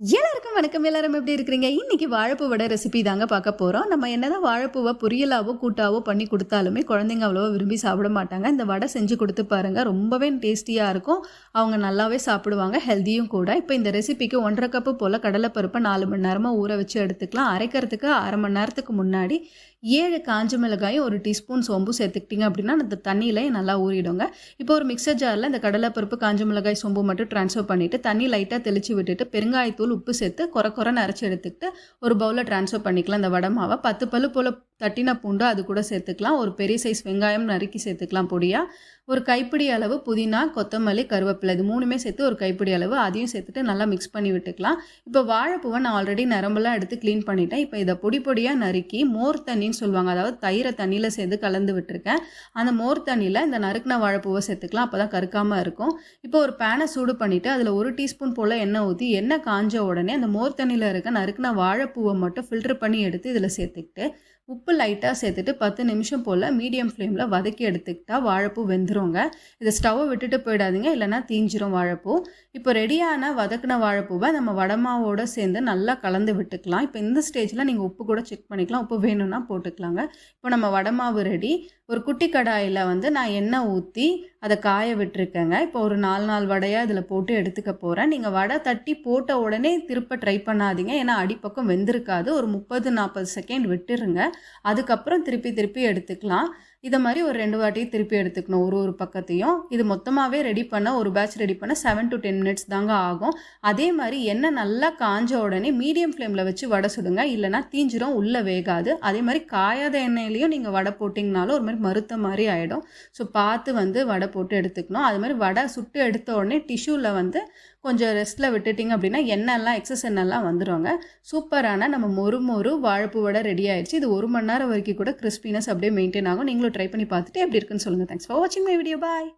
எல்லாருக்கும் வணக்கம். எல்லாரும் எப்படி இருக்கிறீங்க? இன்னைக்கு வாழைப்பூ வடை ரெசிபி தாங்க பார்க்க போகிறோம் நம்ம என்னதான் வாழைப்பூவை பொரியலாவோ கூட்டாவோ பண்ணி கொடுத்தாலுமே குழந்தைங்க அவ்வளோவா விரும்பி சாப்பிட மாட்டாங்க. இந்த வடை செஞ்சு கொடுத்து பாருங்க. ரொம்பவே டேஸ்டியாக இருக்கும். அவங்க நல்லாவே சாப்பிடுவாங்க. ஹெல்த்தியும் கூட. இப்போ இந்த ரெசிபிக்கு ஒன்றரை கப்பு போல் கடலைப்பருப்பை நாலு மணி நேரமாக ஊற வச்சு எடுத்துக்கலாம். அரைக்கிறதுக்கு அரை மணி நேரத்துக்கு முன்னாடி ஏழு காஞ்ச மிளகாயும் ஒரு டீஸ்பூன் சோம்பு சேர்த்துக்கிட்டிங்க அப்படின்னா அந்த தண்ணியிலையும் நல்லா ஊறிடுங்க. இப்போ ஒரு மிக்சர் ஜாரில் இந்த கடலைப்பருப்பு காஞ்ச மிளகாய் சோம்பு மட்டும் ட்ரான்ஸ்ஃபர் பண்ணிவிட்டு தண்ணி லைட்டாக தெளித்து விட்டுட்டு பெருங்காயத்தூள் உப்பு சேர்த்து குறை குறைன்னு அரைச்சி எடுத்துக்கிட்டு ஒரு பவுலில் ட்ரான்ஸ்ஃபர் பண்ணிக்கலாம். இந்த வடை மாவை பத்து பல்லு போல் தட்டின பூண்டு அது கூட சேர்த்துக்கலாம். ஒரு பெரிய சைஸ் வெங்காயம் நறுக்கி சேர்த்துக்கலாம் பொடியாக ஒரு கைப்பிடி அளவு புதினா கொத்தமல்லி கருவேப்பிலை இது மூணுமே சேர்த்து ஒரு கைப்பிடி அளவு அதையும் சேர்த்துட்டு நல்லா மிக்ஸ் பண்ணி விட்டுக்கலாம். இப்போ வாழைப்பூவை நான் ஆல்ரெடி நரம்பெல்லாம் எடுத்து க்ளீன் பண்ணிட்டேன். இப்போ இதை பொடி பொடியாக நறுக்கி மோர் தண்ணின்னு சொல்லுவாங்க. அதாவது தயிரை தண்ணியில் சேர்த்து கலந்து விட்டுருக்கேன். அந்த மோர் தண்ணியில் இந்த நறுக்கின வாழைப்பூவை சேர்த்துக்கலாம். அப்போ தான் கருக்காமல் இருக்கும். இப்போ ஒரு பேனை சூடு பண்ணிவிட்டு அதில் ஒரு டீஸ்பூன் போல் எண்ணெய் ஊற்றி எண்ணெய் காஞ்ச உடனே அந்த மோர் தண்ணியில் இருக்க நறுக்கின வாழைப்பூவை மட்டும் ஃபில்டர் பண்ணி எடுத்து இதில் சேர்த்துக்கிட்டு உப்பு லைட்டாக சேர்த்துட்டு பத்து நிமிஷம் போல் மீடியம் ஃப்ளேமில் வதக்கி எடுத்துக்கிட்டால் வாழைப்பூ வெந்துருங்க. இதை ஸ்டவ்வை விட்டுட்டு போயிடாதீங்க இல்லைனா தீஞ்சிரும் வாழைப்பூ. இப்போ ரெடியான வதக்கின வாழைப்பூவை நம்ம வடமாவோடு சேர்ந்து நல்லா கலந்து விட்டுக்கலாம். இப்போ இந்த ஸ்டேஜில் நீங்கள் உப்பு கூட செக் பண்ணிக்கலாம். உப்பு வேணும்னா போட்டுக்கலாங்க. இப்போ நம்ம வடமாவு ரெடி ஒரு குட்டி கடாயில் வந்து நான் எண்ணெய் ஊற்றி அதை காய விட்டுருக்கேங்க. இப்போ ஒரு நாலு நாள் வடையாக இதில் போட்டு எடுத்துக்க போகிறேன் நீங்கள் வடை தட்டி போட்ட உடனே திருப்ப ட்ரை பண்ணாதீங்க. ஏன்னா அடிப்பக்கம் வெந்திருக்காது. ஒரு முப்பது நாற்பது செகண்ட் விட்டுருங்க. அதுக்கப்புறம் திருப்பி திருப்பி எடுத்துக்கலாம். இதை மாதிரி ஒரு ரெண்டு வாட்டி திருப்பி எடுத்துக்கணும் ஒரு ஒரு பக்கத்தையும். இது மொத்தமாகவே ரெடி பண்ண ஒரு பேட்ச் ரெடி பண்ண செவன் டு டென் மினிட்ஸ் தாங்க ஆகும். அதே மாதிரி எண்ணெய் நல்லா காஞ்ச உடனே மீடியம் ஃப்ளேமில் வச்சு வடை சுடுங்க. இல்லைனா தீஞ்சிரும் உள்ளே வேகாது. அதே மாதிரி காயாத எண்ணெயிலையும் நீங்கள் வடை போட்டிங்கனாலும் ஒரு மாதிரி மறுத்த மாதிரி ஆகிடும் ஸோ பார்த்து வந்து வடை போட்டு எடுத்துக்கணும். அது மாதிரி வடை சுட்டு எடுத்த உடனே டிஷ்யூவில் வந்து கொஞ்சம் ரெஸ்ட்டில் விட்டுட்டிங்க அப்படின்னா எண்ணெய்லாம் எக்ஸஸ் எண்ணெய்லாம் வந்துடுவாங்க சூப்பரான நம்ம மொறு மொறு வாழைப்பு வடை ரெடி ஆயிடுச்சு. இது ஒரு மணி நேரம் வரைக்கும் கூட கிறிஸ்பினஸ் அப்படியே மெயின்டைன் ஆகும். நீங்களும் நீங்களும் ட்ரை பண்ணி பார்த்துட்டு எப்படி இருக்குன்னு சொல்லுங்கள் தேங்க்ஸ் ஃபார் வாட்சிங் மை வீடியோ பாய்